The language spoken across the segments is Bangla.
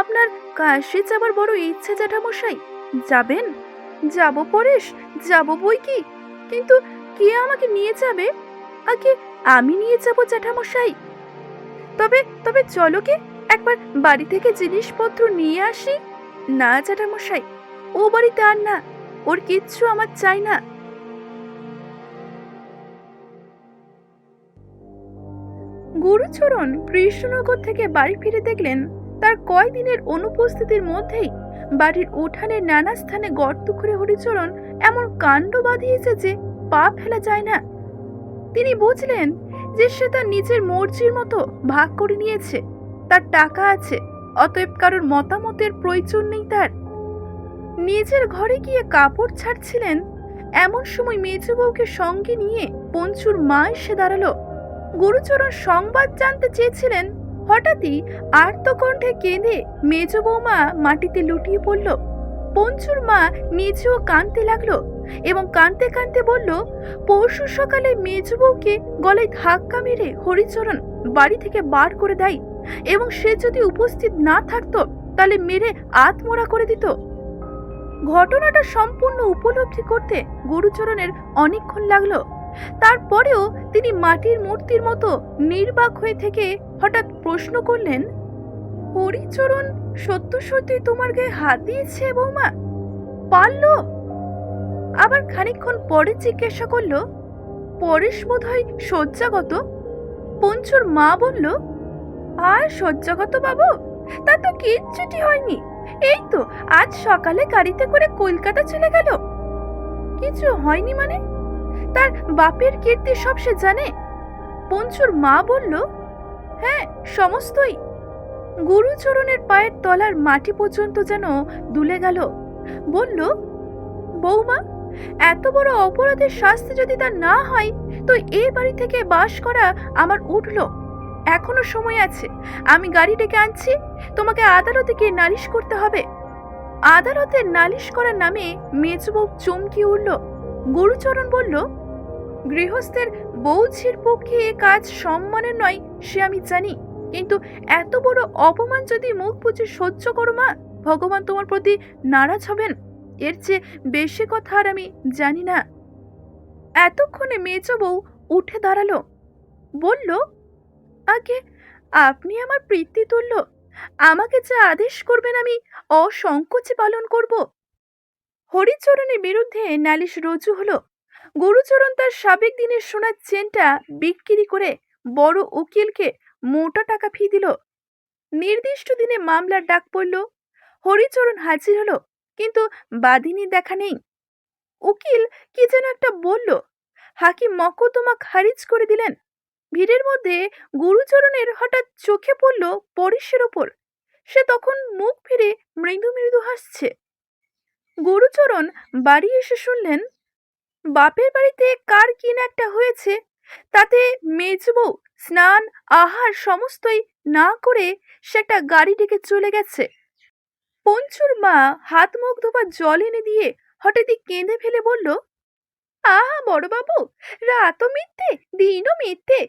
আপনার কাশি যাবার বড় ইচ্ছে জ্যাঠামশাই, যাবেন? যাব পরেশ, যাব বই কি? কিন্তু কে আমাকে নিয়ে যাবে? আগে আমি নিয়ে যাব জ্যাঠামশাই। তবে তবে চলো কি, একবার বাড়ি থেকে জিনিসপত্র নিয়ে আসি? না জ্যাঠামশাই, ও বাড়িতে আর না, ওর কিচ্ছু আমার চাই না। গুরুচরণ কৃষ্ণনগর থেকে বাড়ি ফিরে দেখলেন তার কয়দিনের অনুপস্থিতির মধ্যেই বাড়ির উঠানের নানা স্থানে গর্ত করে হরিচরণ এমন কাণ্ড বাঁধিয়েছে যে পা ফেলা যায় না। তিনি বুঝলেন যে সে তার নিজের মর্জির মতো ভাগ করে নিয়েছে। তার টাকা আছে, অতএব কারোর মতামতের প্রয়োজন নেই তার। নিজের ঘরে গিয়ে কাপড় ছাড়ছিলেন, এমন সময় মেজ বউকে সঙ্গে নিয়ে পঞ্চুর মা এসে দাঁড়াল। গুরুচরণ সংবাদ জানতে চেয়েছিলেন হঠাৎই আর্তকণ্ঠে কেঁদে মেজ বৌমা মাটিতে লুটিয়ে পড়ল। পঞ্চুর মা নিজেও কাঁদতে লাগল এবং কাঁদতে কাঁদতে বলল, পরশু সকালে মেজ বউকে গলায় ধাক্কা মেরে হরিচরণ বাড়ি থেকে বার করে দেয় এবং সে যদি উপস্থিত না থাকতো, তাহলে মেরে আত্মরা করে দিত। ঘটনাটা সম্পূর্ণ উপলব্ধি করতে গুরুচরণের অনেকক্ষণ লাগল। তারপরেও তিনি মাটির মূর্তির মতো নির্বাক হয়ে থেকে হঠাৎ প্রশ্ন করলেন, হরিচরণ সত্য সত্যি তোমার গায়ে হাত দিয়েছে বৌমা? পারল? আবার খানিকক্ষণ পরে জিজ্ঞাসা করল, পরেশ বোধ হয় শয্যাগত? পঞ্চুর মা বলল, আর শয্যাগত বাবু? তা তো কিচ্ছুটি হয়নি। এই তো, আজ সকালে গাড়িতে করে কলকাতা চলে গেল। কিছু হয়নি মানে? তার বাপের কীর্তি সব সে জানে? পঞ্চুর মা বলল হ্যাঁ সমস্তই। গুরুচরণের পায়ের তলার মাটি পর্যন্ত যেন দুলে গেল। বলল, বৌমা, এত বড় অপরাধের শাস্তি যদি তা না হয়, তো এই বাড়ি থেকে বাস করা আমার উঠল। এখনও সময় আছে, আমি গাড়ি ডেকে আনছি, তোমাকে আদালতে গিয়ে নালিশ করতে হবে। আদালতে নালিশ করার নামে মেজবউ চমকি উঠল। গুরুচরণ বলল গৃহস্থের বৌঝির পক্ষে এ কাজ সম্মানের নয়, সে আমি জানি। কিন্তু এত বড় অপমান যদি মুখ বুঝে সহ্য করো মা, ভগবান তোমার প্রতি নারাজ হবেন। এর চেয়ে বেশি কথা আর আমি জানি না। এতক্ষণে মেজ বউ উঠে দাঁড়াল। বলল, আগে আপনি আমার প্রীতি তুল্য। আমাকে যা আদেশ করবেন আমি অসংকোচে পালন করব। হরিচরণের বিরুদ্ধে নালিশ রুজু হলো। গুরুচরণ তার সাবেক দিনের সোনার চেনটা বিক্রি করে বড় উকিলকে মোটা টাকা ফি দিল। নির্দিষ্ট দিনে মামলার ডাক পড়ল। হরিচরণ হাজির হলো, কিন্তু বাদিনী দেখা নেই। উকিল কি যেন একটা বলল, হাকিম মকদ্দমা খারিজ করে দিলেন। ভিড়ের মধ্যে গুরুচরণের হঠাৎ চোখে পড়ল পরেশের ওপর। সে তখন মুখ ফিরে মৃদু মৃদু হাসছে। গুরুচরণ বাড়ি এসে শুনলেন বাপের বাড়িতে কার কি না একটা হয়েছে, তাতে মেজবউ স্নান, আহার সমস্তই না করে সে একটা গাড়ি ডেকে চলে গেছে। পঞ্চুর মা হাত মুখ ধোবার জল এনে দিয়ে হঠাৎই কেঁদে ফেলে বলল আহা বড়বাবু রাতও মিথ্যে, দিনও মিথ্যে,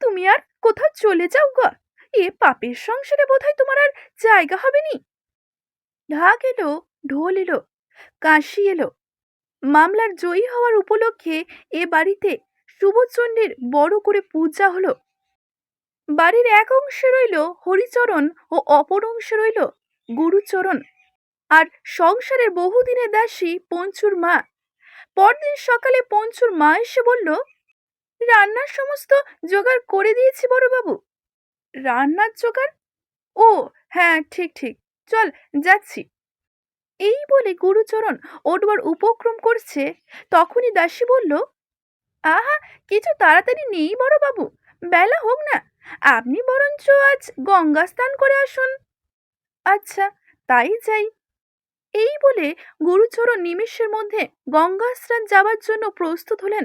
তুমি আর কোথাও চলে যাও গা, এ পাপের সংসারে বোধহয় তোমার আর জায়গা হবে নি। ঢাক এলো, ঢোল এলো, কাশি এলো মামলার জয়ী হওয়ার উপলক্ষে এ বাড়িতে শুভচণ্ডীর বড় করে পূজা হলো। বাড়ির এক অংশে রইল হরিচরণ ও অপর অংশে রইল গুরুচরণ। আর সংসারের বহুদিনের দাসী পঞ্চুর মা। পরদিন সকালে পঞ্চুর মা এসে বলল, রান্নার সমস্ত জোগাড় করে দিয়েছি বড়বাবু। রান্নার জোগাড়? ও হ্যাঁ ঠিক ঠিক। চল, যাচ্ছি। এই বলে গুরুচরণ ওঠবার উপক্রম করছে। তখনই দাসী বলল, আহা, কিছু তাড়াতাড়ি নেই বড়বাবু, বেলা হোক না, আপনি বরঞ্চ আজ গঙ্গা স্নান করে আসুন। আচ্ছা তাই যাই। এই বলে গুরুচরণ নিমেষের মধ্যে গঙ্গা স্নান যাওয়ার জন্য প্রস্তুত হলেন।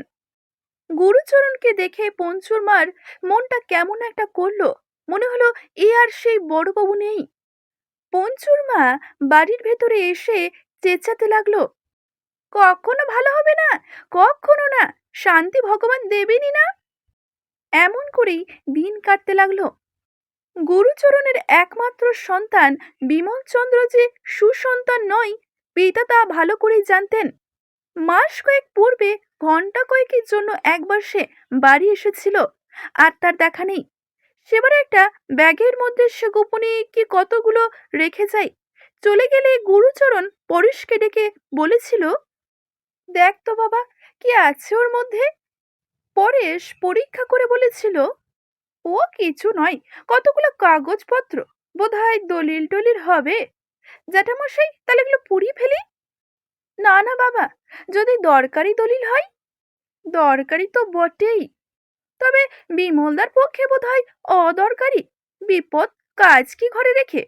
গুরুচরণকে দেখে পঞ্চুর মার মনটা কেমন একটা করল, মনে হলো এ আর সেই বড়বাবু নেই। পঞ্চুর মা বাড়ির ভেতরে এসে চেঁচাতে লাগল, কখনো ভালো হবে না, কখনো না, শান্তি ভগবান দেবেনই না? এমন করেই দিন কাটতে লাগল। গুরুচরণের একমাত্র সন্তান বিমল চন্দ্র যে সুসন্তান নয়, পিতা তা ভালো করেই জানতেন। মাস কয়েক পূর্বে ঘণ্টা কয়েকের জন্য একবার সে বাড়ি এসেছিল, আর তার দেখা নেই। সেবার একটা ব্যাগের মধ্যে সে গোপনে কি কতগুলো রেখে যায় চলে গেলে গুরুচরণ পরেশকে ডেকে বলেছিল, দেখ তো বাবা, কি আছে ওর মধ্যে? পরেশ পরীক্ষা করে বলেছিল, ও কিছু নয়, কতগুলো কাগজপত্র, বোধহয় দলিল টলিল হবে। জ্যাঠামশাই, তাহলে এগুলো পুড়িয়ে ফেলি? না না বাবা, যদি দরকারি দলিল হয়? দরকারি তো বটেই তবে বিমলদার পক্ষে বোধহয় অদরকারি। বিপদ কাজ কি ঘরে রেখে?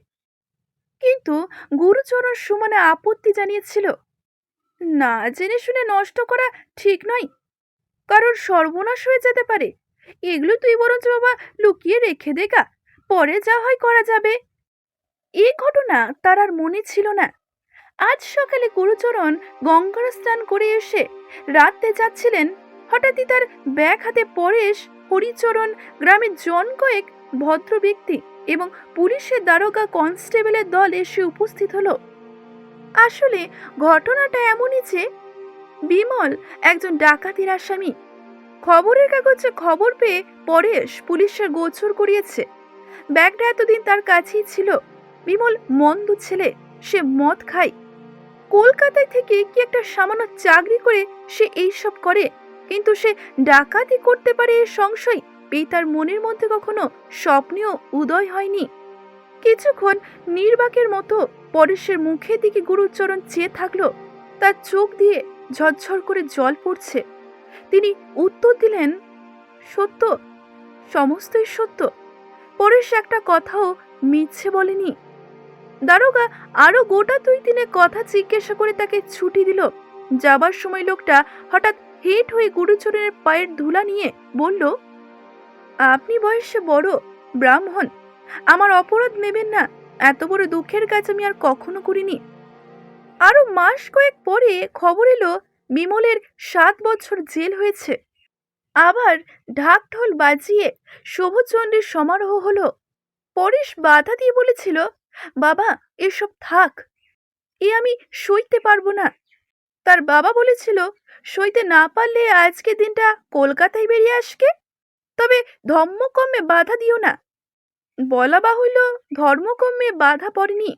কিন্তু গুরুচরণ সুমনে আপত্তি জানিয়েছিল, না জেনে শুনে নষ্ট করা ঠিক নয়। কারোর সর্বনাশ হয়ে যেতে পারে। এগুলো তুই বরঞ্চ বাবা লুকিয়ে রেখে দেগা পরে যা হয় করা যাবে। এই ঘটনা তার আর মনে ছিল না। আজ সকালে গুরুচরণ গঙ্গার স্নান করে এসে রাতে যাচ্ছিলেন হঠাৎই তার ব্যাগ হাতে পরেশ হরিচরণ গ্রামের জন কয়েক ভদ্র ব্যক্তি এবং পুলিশের দারোগা কনস্টেবলের দল এসে উপস্থিত হলো। আসলে ঘটনাটা এমনই যে বিমল একজন ডাকাতির আসামি। খবরের কাগজে খবর পেয়ে পরেশ পুলিশের গোচর করিয়েছে। ব্যাগটা এতদিন তার কাছেই ছিল। বিমল মন্দ ছেলে, সে মদ খায়। কলকাতায় থেকে কি একটা সামান্য চাকরি করে সে এইসব করে? কিন্তু সে ডাকাতি করতে পারে এর সংশয়। পিতার মনের মধ্যে কখনো স্বপ্নেও উদয় হয়নি। কিছুক্ষণ নির্বাকের মতো পরেশের মুখের দিকে গুরুচরণ চেয়ে থাকল। তার চোখ দিয়ে ঝরঝর করে জল পড়ছে। তিনি উত্তর দিলেন, সত্য, সমস্তই সত্য। পরেশ একটা কথাও মিথ্যে বলেনি। দারোগা আরও গোটা দুই দিনে কথা জিজ্ঞাসা করে তাকে ছুটি দিল। যাবার সময় লোকটা হঠাৎ হেট হয়ে গুরুচরণের পায়ের ধুলা নিয়ে বলল, আপনি বয়সে বড়, ব্রাহ্মণ। আমার অপরাধ নেবেন না। এত বড় দুঃখের কাজ আমি আর কখনো করিনি। আরও মাস কয়েক পরে খবর এলো, বিমলের সাত বছর জেল হয়েছে। আবার ঢাক ঢোল বাজিয়ে শোভচন্দ্রের সমারোহ হলো। পরেশ বাধা দিয়ে বলেছিল, বাবা, এসব থাক। এ আমি সইতে পারব না। তার বাবা বলেছিল সইতে না পারলে আজকে দিনটা কলকাতায় বেরিয়ে আসকে? তবে ধর্মকর্মে বাধা দিও না। বলা বাহুল্য ধর্মকর্মে বাধা পড়েনি।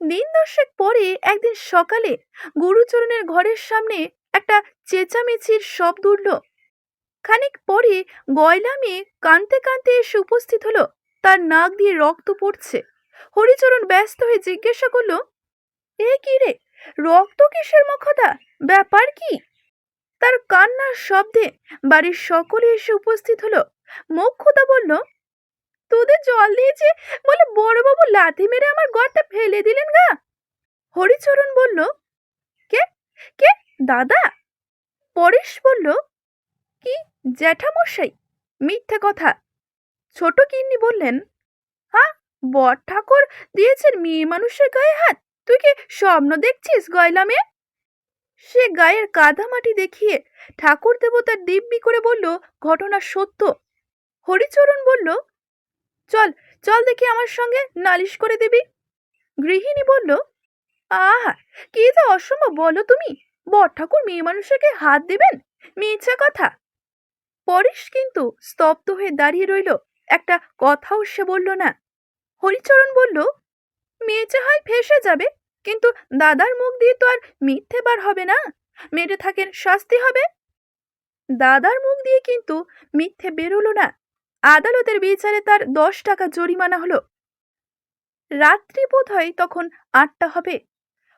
দিন দশেক পরে একদিন সকালে গুরুচরণের ঘরের সামনে একটা চেঁচামেচির শব্দ উঠল। খানিক পরে গয়লা মেয়ে কানতে কানতে এসে উপস্থিত হলো। তার নাক দিয়ে রক্ত পড়ছে। হরিচরণ ব্যস্ত হয়ে জিজ্ঞাসা করল, এ কি রে? রক্ত কিসের মুখদা? ব্যাপার কি? তার কান্নার শব্দে বাড়ির সকলে এসে উপস্থিত হলো। মোক্ষদা বলল, তোদের জল দিয়েছে বলে বড়বাবু লাথি মেরে আমার ঘরটা ফেলে দিলেন গা? হরিচরণ বলল, কে? কে? দাদা? পরেশ বলল, কি জ্যাঠামশাই? মিথ্যে কথা। ছোট কিন্নি বললেন হ্যাঁ বর ঠাকুর দিয়েছেন মেয়ে মানুষের গায়ে হাত। তুই কি স্বপ্ন দেখছিস গয়লা মেয়ে সে গায়ের কাদা মাটি দেখিয়ে ঠাকুর দেবতার দিব্যি করে বলল, ঘটনা সত্য। হরিচরণ বলল, চল চল দেখি আমার সঙ্গে নালিশ করে দিবি। গৃহিণী বলল, আহা, কি যে অসম্ভব, বলো তুমি, বর ঠাকুর মেয়ে মানুষকে হাত দেবেন? মিথ্যা কথা। পরেশ কিন্তু স্তব্ধ হয়ে দাঁড়িয়ে রইল, একটা কথাও সে বলল না। হরিচরণ বলল মেয়েচে হয় ফেসে যাবে, কিন্তু দাদার মুখ দিয়ে তো আর মিথ্যে বার হবে না। মেয়েটা থাকেন শাস্তি হবে। দাদার মুখ দিয়ে কিন্তু মিথ্যে বেরোলো না। আদালতের বিচারে তার দশ টাকা জরিমানা হলো। রাত্রি বোধ হয় তখন আটটা হবে।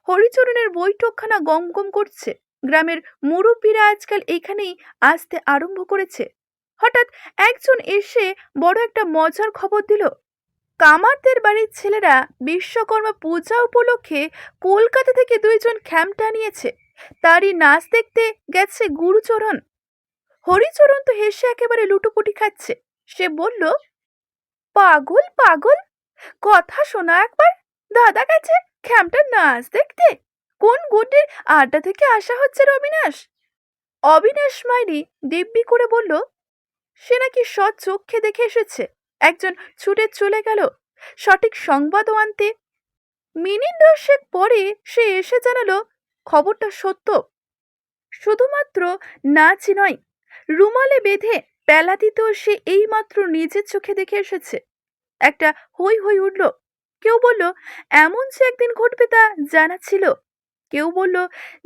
হরিচরণের বৈঠকখানা গম গম করছে। গ্রামের মুরব্বীরা আজকাল এখানেই আসতে আরম্ভ করেছে। হঠাৎ একজন এসে বড় একটা মজার খবর দিল। কামারদের বাড়ির ছেলেরা বিশ্বকর্মা পূজা উপলক্ষে কলকাতা থেকে দুইজন খ্যামটা নিয়েছে তারই নাচ দেখতে গেছে গুরুচরণ। হরিচরণ তো হেসে একেবারে লুটোপুটি খাচ্ছে। সে বলল, পাগল পাগল! কথা শোনা একবার। দাদা গেছে খ্যামটার নাচ দেখতে। কোন গুড্ডির আড্ডা থেকে আসা হচ্ছে অবিনাশ? অবিনাশ মাইরি দিব্যি করে বলল, সে নাকি সৎ চোখে দেখে এসেছে। একজন ছুটে চলে গেল। সঠিক সংবাদও আনতে মিনিট দশেক পরে সে এসে জানালো, খবরটা সত্য। শুধুমাত্র নাচই নয়, রুমালে বেঁধে পেলা দিতেও সে এইমাত্র নিজের চোখে দেখে এসেছে। একটা হই হই উঠল। কেউ বলল, এমন যে একদিন ঘটবে তা জানা ছিল। কেউ বলল,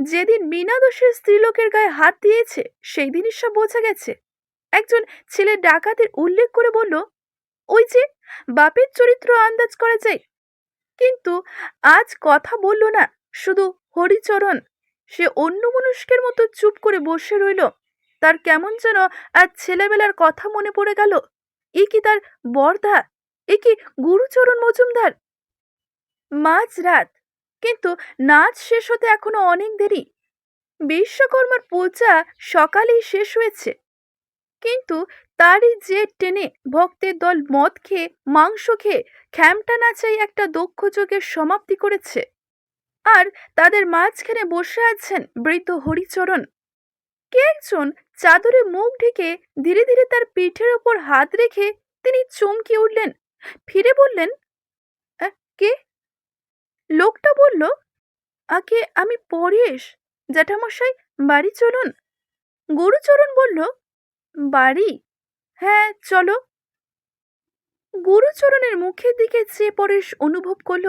যেদিন বিনা দোষের স্ত্রীলোকের গায়ে হাত দিয়েছে সেই দিনই সব বোঝা গেছে। একজন ছেলে ডাকাতের উল্লেখ করে বলল ওই যে বাপের চরিত্র আন্দাজ করা যায়। কিন্তু আজ কথা বলল না, শুধু হরিচরণ। সে অন্য মনুষ্কের মতো চুপ করে বসে রইল। তার কেমন যেন আজ ছেলেবেলার কথা মনে পড়ে গেল। এ কি তার বর্ধা এ কি গুরুচরণ মজুমদার? মাঝ রাত, কিন্তু নাচ শেষ হতে এখনও অনেক দেরি। বিশ্বকর্মার পূজা সকালেই শেষ হয়েছে। কিন্তু তারই যে টেনে ভক্তের দল মদ খেয়ে মাংস খেয়ে খ্যামটা নাচাই একটা দক্ষ যোগের সমাপ্তি করেছে। আর তাদের মাঝখানে বসে আছেন বৃদ্ধ হরিচরণ। কে একজন চাদরে মুখ ঢেকে ধীরে ধীরে তার পিঠের ওপর হাত রেখে তিনি চমকে উঠলেন। ফিরে বললেন "আহ, কে? লোকটা বলল আগে আমি পরেশ জ্যাঠামশাই বাড়ি চলুন। গুরুচরণ বলল বাড়ি? হ্যাঁ চলো। গুরুচরণের মুখের দিকে চেয়ে পরেশ অনুভব করল,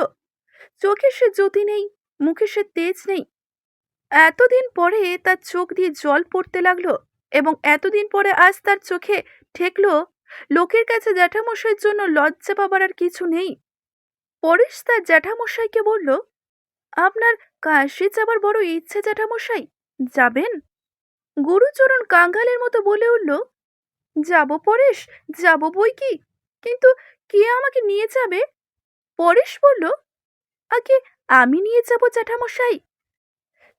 চোখে সে জ্যোতি নেই, মুখে সে তেজ নেই। এতদিন পরে তার চোখ দিয়ে জল পড়তে লাগল এবং এতদিন পরে আজ তার চোখে ঠেকলো, লোকের কাছে জ্যাঠামশাইয়ের জন্য লজ্জা পাবার আর কিছু নেই। পরেশ তার জ্যাঠামশাইকে বলল, আপনার কাশি যাবার বড় ইচ্ছে জ্যাঠামশাই, যাবেন? গুরুচরণ কাঙ্গালের মতো বলে উঠল, যাব পরেশ, যাব বই কি? কিন্তু কে আমাকে নিয়ে যাবে? পরেশ বলল, আগে আমি নিয়ে যাব জ্যাঠামশাই।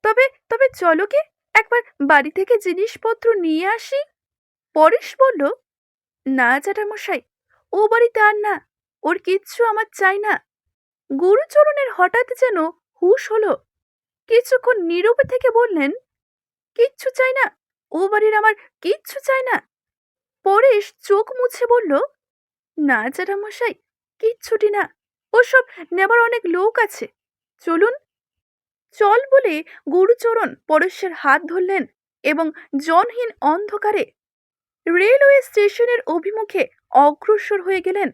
তবে তবে চলো কে একবার বাড়ি থেকে জিনিসপত্র নিয়ে আসি। পরেশ বলল, না জ্যাঠামশাই, ও বাড়িতে আর না, ওর কিচ্ছু আমার চাই না। গুরুচরণের হঠাৎ যেন হুশ হলো। কিছুক্ষণ নীরবে থেকে বললেন কিচ্ছু চাই না। ও বাড়ির আমার কিচ্ছু চাই না। পরেশ চোখ মুছে বলল, না জ্যাঠামশাই কিচ্ছুটি না। ওসব নেবার অনেক লোক আছে। চলুন। চল বলে গুরুচরণ পরেশের হাত ধরলেন এবং জনহীন অন্ধকারে রেলওয়ে স্টেশনের অভিমুখে অগ্রসর হয়ে গেলেন।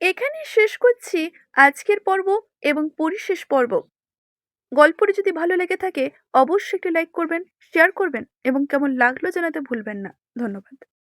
এখানে শেষ করছি আজকের পর্ব এবং পরিশেষ পর্ব। গল্পটি যদি ভালো লেগে থাকে, অবশ্যই একটি লাইক করবেন শেয়ার করবেন এবং কেমন লাগল জানাতে ভুলবেন না। ধন্যবাদ।